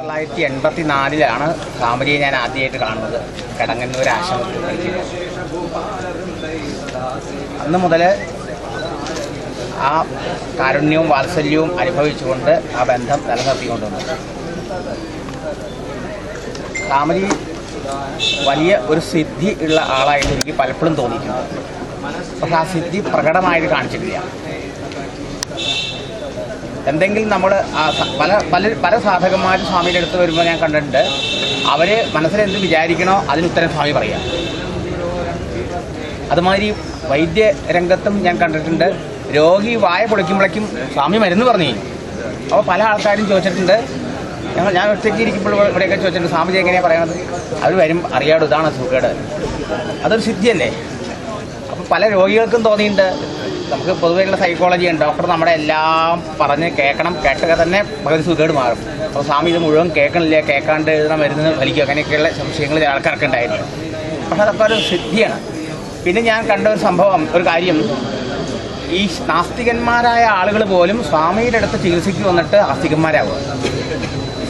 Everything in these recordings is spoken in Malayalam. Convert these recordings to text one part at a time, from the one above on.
തൊള്ളായിരത്തി എൺപത്തി നാലിലാണ് കാമരിയെ ഞാൻ ആദ്യമായിട്ട് കാണുന്നത്. കിടങ്ങന്നൂർ ആശ്രമത്തിൽ അന്ന് മുതൽ ആ കാരുണ്യവും വാത്സല്യവും അനുഭവിച്ചുകൊണ്ട് ആ ബന്ധം നിലനിർത്തിക്കൊണ്ടുവന്നു കാമരി വലിയ ഒരു സിദ്ധി ഉള്ള ആളായിട്ട് എനിക്ക് പലപ്പോഴും തോന്നിയിട്ടുണ്ട്. പക്ഷെ ആ സിദ്ധി പ്രകടമായിട്ട് കാണിച്ചിട്ടില്ല. എന്തെങ്കിലും നമ്മൾ പല പല പല സാധകന്മാർ സ്വാമിയുടെ അടുത്ത് വരുമ്പോൾ ഞാൻ കണ്ടിട്ടുണ്ട്. അവർ മനസ്സിലെന്ത് വിചാരിക്കണോ അതിന് ഉത്തരം സ്വാമി പറയാം. അതുമാതിരി വൈദ്യ രംഗത്തും ഞാൻ കണ്ടിട്ടുണ്ട്. രോഗി വായ പൊളിക്കുമ്പോഴേക്കും സ്വാമി മരുന്ന് പറഞ്ഞു കഴിഞ്ഞു. അപ്പോൾ പല ആൾക്കാരും ചോദിച്ചിട്ടുണ്ട്. ഞങ്ങൾ ഞാൻ ഒറ്റയ്ക്ക് ഇരിക്കുമ്പോൾ ഇവിടെയൊക്കെ ചോദിച്ചിട്ടുണ്ട് സ്വാമിജി എങ്ങനെയാണ് പറയുന്നത് അവർ വരും അറിയാടും ഇതാണ് സുഖേട്. അതൊരു സിദ്ധിയല്ലേ? അപ്പോൾ പല രോഗികൾക്കും തോന്നിയിട്ടുണ്ട്. നമുക്ക് പൊതുവെയുള്ള സൈക്കോളജി ഉണ്ട്. ഡോക്ടർ നമ്മുടെ എല്ലാം പറഞ്ഞ് കേൾക്കണം. കേട്ടൊക്കെ തന്നെ പകുതി സുഖേട് മാറും. അപ്പോൾ സ്വാമി ഇത് മുഴുവൻ കേൾക്കണില്ല. കേൾക്കാണ്ട് എഴുതണം മരുന്ന് വലിക്കുക അങ്ങനെയൊക്കെയുള്ള സംശയങ്ങൾ ആൾക്കാർക്ക് ഉണ്ടായിരുന്നു. പക്ഷെ അതൊക്കെ ഒരു സിദ്ധിയാണ്. പിന്നെ ഞാൻ കണ്ട ഒരു സംഭവം ഒരു കാര്യം. ഈ നാസ്തികന്മാരായ ആളുകൾ പോലും സ്വാമിയുടെ അടുത്ത് ചികിത്സയ്ക്ക് വന്നിട്ട് ആസ്തികന്മാരാകുക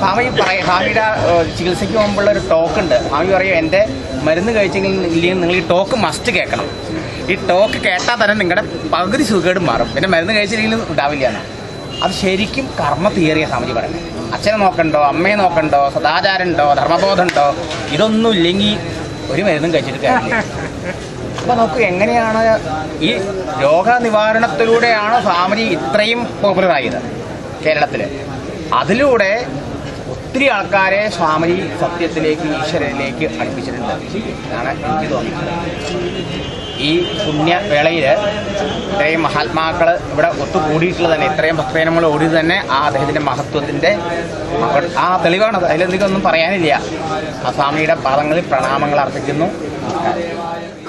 സ്വാമി പറയും സ്വാമിയുടെ ചികിത്സയ്ക്ക് മുമ്പുള്ള ഒരു ടോക്ക് ഉണ്ട്. ഭാവി പറയും എന്റെ മരുന്ന് കഴിച്ചെങ്കിൽ ഇല്ലെങ്കിൽ നിങ്ങൾ ഈ ടോക്ക് മസ്റ്റ് കേൾക്കണം. ഈ ടോക്ക് കേട്ടാൽ തന്നെ നിങ്ങളുടെ പകുതി സുഖേടും മാറും. പിന്നെ മരുന്ന് കഴിച്ചില്ലെങ്കിലും ഉണ്ടാവില്ല എന്നാൽ അത് ശരിക്കും കർമ്മ തിയറിയ സ്വാമിജി പറയുന്നത്. അച്ഛനെ നോക്കണ്ടോ അമ്മയെ നോക്കണ്ടോ സദാചാരമുണ്ടോ ധർമ്മബോധമുണ്ടോ? ഇതൊന്നും ഇല്ലെങ്കിൽ ഒരു മരുന്നും കഴിച്ചിട്ട് കാര്യമില്ല. അപ്പൊ നോക്കൂ എങ്ങനെയാണ് ഈ രോഗനിവാരണത്തിലൂടെയാണ് സ്വാമിജി ഇത്രയും പോപ്പുലറായത് കേരളത്തിൽ അതിലൂടെ ഒത്തിരി ആൾക്കാരെ സ്വാമി സത്യത്തിലേക്ക് ഈശ്വരനിലേക്ക് അടുപ്പിച്ചിട്ടുണ്ട്. എന്നാണ് എനിക്ക് തോന്നുന്നത്. ഈ പുണ്യവേളയിൽ ഇത്രയും മഹാത്മാക്കൾ ഇവിടെ ഒത്തുകൂടിയിട്ടുള്ളത് തന്നെ ഇത്രയും ഭക്തജനങ്ങൾ ഓടി തന്നെ ആ അദ്ദേഹത്തിന്റെ മഹത്വത്തിന്റെ മഹ- ആ തെളിവാണത് അതിലെന്തെങ്കിലും ഒന്നും പറയാനില്ല. ആ സ്വാമിയുടെ പാദങ്ങളിൽ പ്രണാമങ്ങൾ അർപ്പിക്കുന്നു. നമസ്കാരം